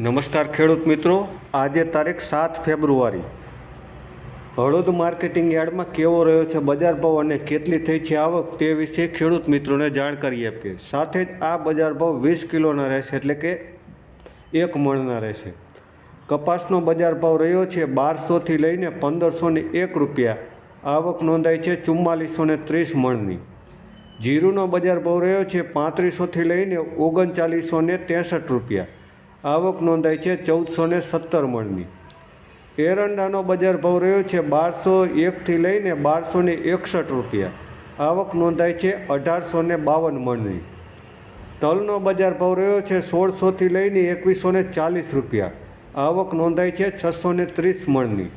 નમસ્કાર ખેડૂત મિત્રો. આજે તારીખ સાત ફેબ્રુઆરી. હળદ માર્કેટિંગ યાર્ડમાં કેવો રહ્યો છે, બજાર ભાવ અને કેટલી થઈ છે આવક તે વિશે ખેડૂત મિત્રોને જાણકારી આપીએ. સાથે જ આ બજાર ભાવ વીસ કિલોના રહેશે એટલે કે એક મણના રહેશે. કપાસનો બજાર ભાવ રહ્યો છે બારસોથી લઈને પંદરસો ને એક રૂપિયા. આવક નોંધાઈ છે ચુમ્માલીસો ને ત્રીસ મણની. જીરુનો બજાર ભાવ રહ્યો છે પાંત્રીસોથી લઈને ઓગણચાલીસો ને રૂપિયા. આવક નોંધાઈ છે ચૌદસો ને સત્તર મણની. એરંડાનો બજાર ભાવ રહ્યો છે બારસો એકથી લઈને બારસો ને એકસઠ રૂપિયા. આવક નોંધાઈ છે અઢારસો ને બાવન મણની. તલનો બજાર ભાવ રહ્યો છે સોળસોથી લઈને એકવીસો ને ચાલીસ રૂપિયા. આવક નોંધાઈ છે છસો ને ત્રીસ મણની.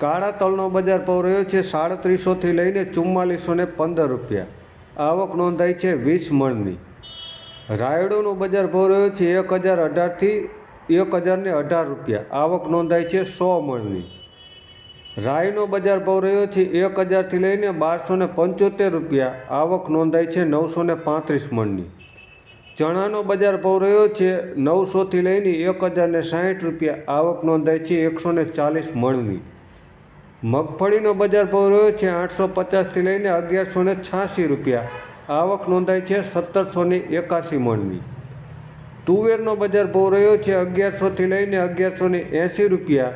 કાળા તલનો બજાર ભાવ રહ્યો છે સાડત્રીસોથી લઈને ચુમ્માલીસો ને પંદર રૂપિયા. આવક નોંધાઈ છે વીસ મણની. રાયડોનો બજાર ભાવ રહ્યો છે એક હજાર અઢારથી એક હજાર ને અઢાર રૂપિયા. આવક નોંધાઈ છે સો મણની. રાયનો બજાર ભાવ રહ્યો છે એક હજારથી લઈને બારસો ને પંચોતેર રૂપિયા. આવક નોંધાઈ છે નવસો ને પાંત્રીસ મણની. ચણાનો બજાર ભાવ રહ્યો છે નવસોથી લઈને એક હજાર ને સાહીઠ રૂપિયા. આવક નોંધાઈ છે એકસો ને ચાલીસ મણની. મગફળીનો બજાર ભાવ રહ્યો છે આઠસો પચાસથી લઈને અગિયારસો ને છ્યાસી રૂપિયા. આવક નોંધાઈ છે સત્તરસો ને એકાસી મણની. તુવેરનો બજાર ભાવ રહ્યો છે અગિયારસોથી લઈને અગિયારસો ને એંસી રૂપિયા.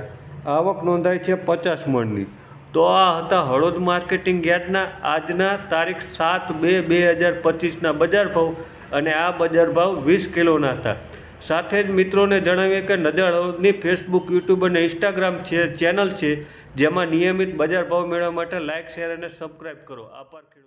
આવક નોંધાઈ છે પચાસ મણની. તો આ હતા હળોદ માર્કેટિંગ યાર્ડના આજના તારીખ સાત બે બે હજાર પચીસના બજાર ભાવ અને આ બજાર ભાવ વીસ કિલોના હતા. સાથે જ મિત્રોને જણાવીએ કે નજર હળોદની ફેસબુક, યુટ્યુબ અને ઇન્સ્ટાગ્રામ છે, ચેનલ છે, જેમાં નિયમિત બજાર ભાવ મેળવવા માટે લાઇક શેર અને સબસ્ક્રાઈબ કરો. આભાર ખેડૂત